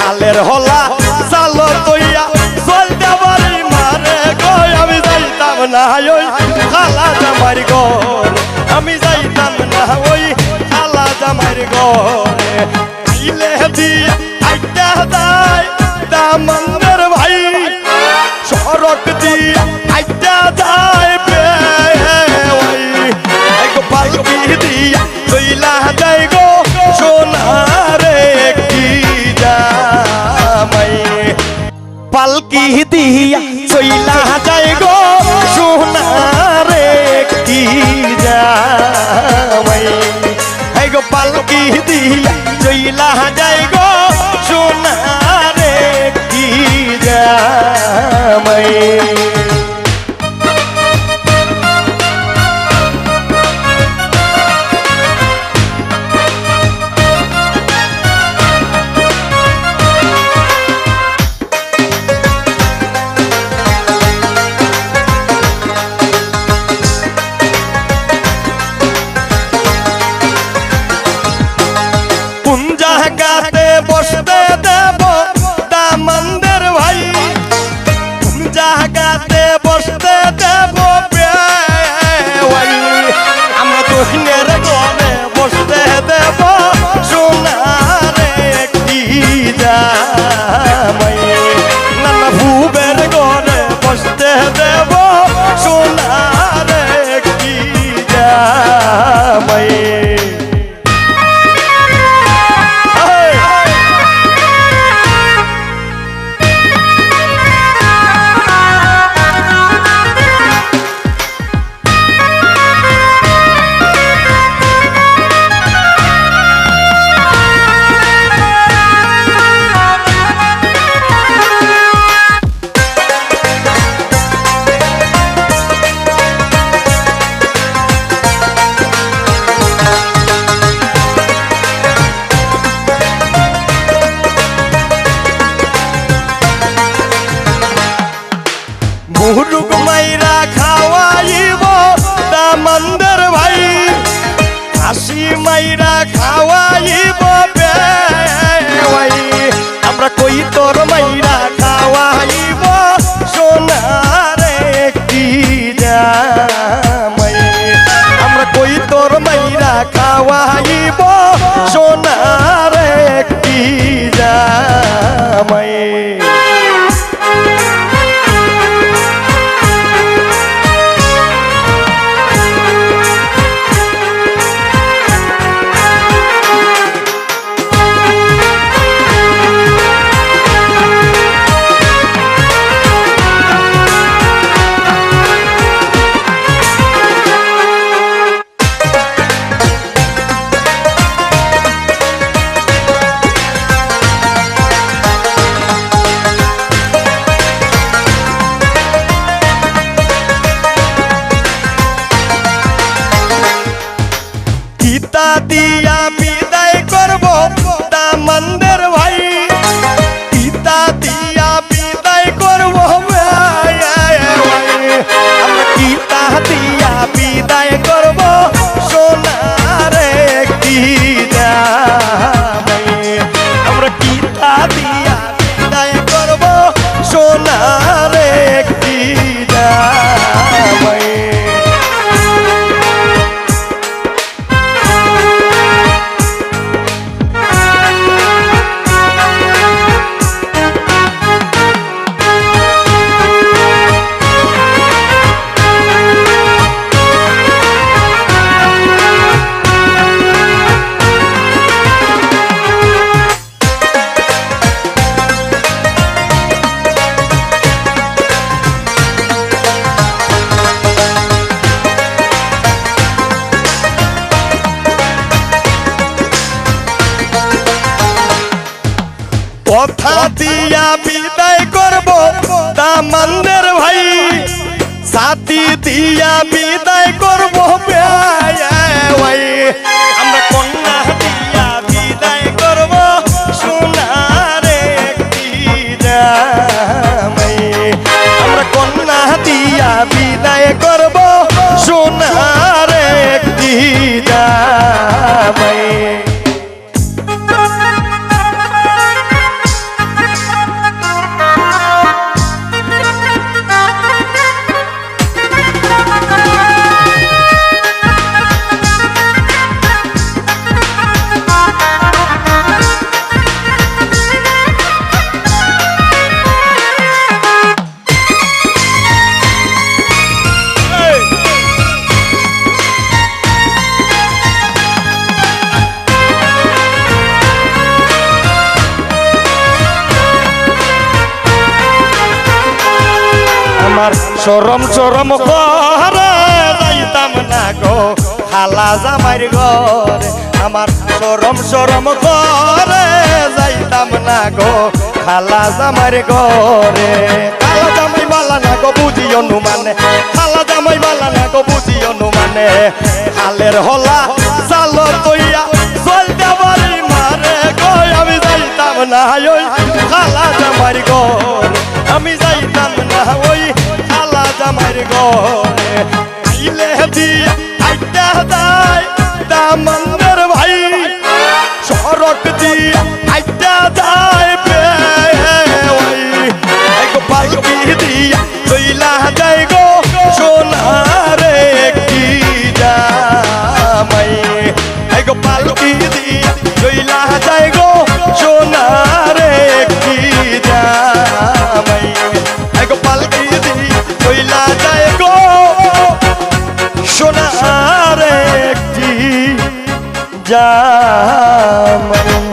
হালের হলা চালো তৈয়া চলতে পারি মারে গো, আমি যাইতাম না ওই খালা জামার ঘর। আমি যাইতাম না ওই খালা জামার ঘরে। আইলে দিয়া আইটা দায় ভাই সড়ক দিয়া আইটা পালকি দিয়া চইলা যাই গো? সোনারে কি এই গো পালকি দিয়া চইলা যাই মুরুক মাইরা খাওয়াইব দামন্দর ভাই হাসি মাইরা খাওয়াইব ভাই আমরা কই তোর মাইরা খাওয়াইব সোনারে একটি জামাই আমরা কই তোর মাইরা খাওয়াইব সোনারে একটি জামাই কথা দিয়া বিদায় করব দামন্দের ভাই। সাথী দিয়া বিদায় করব ভাই। সরম সরম করে যাইতাম না গো। খালা জামাইর ঘরে আমার সরম সরম করে যাইতাম না গো। খালা জামাইর ঘরে। খালা জামাই বালা না গো, বুঝি অনুমানে। খালা জামাই বালা না গো, বুঝি অনুমানে। খালের হলা জাল তৈয়া চলতে পারি মারে গো। আমি যাইতাম না ওই খালা জামাইর ঘরে। আমি যাইতাম না ওই জামাইর ঘরে আইলে দিয়া জামান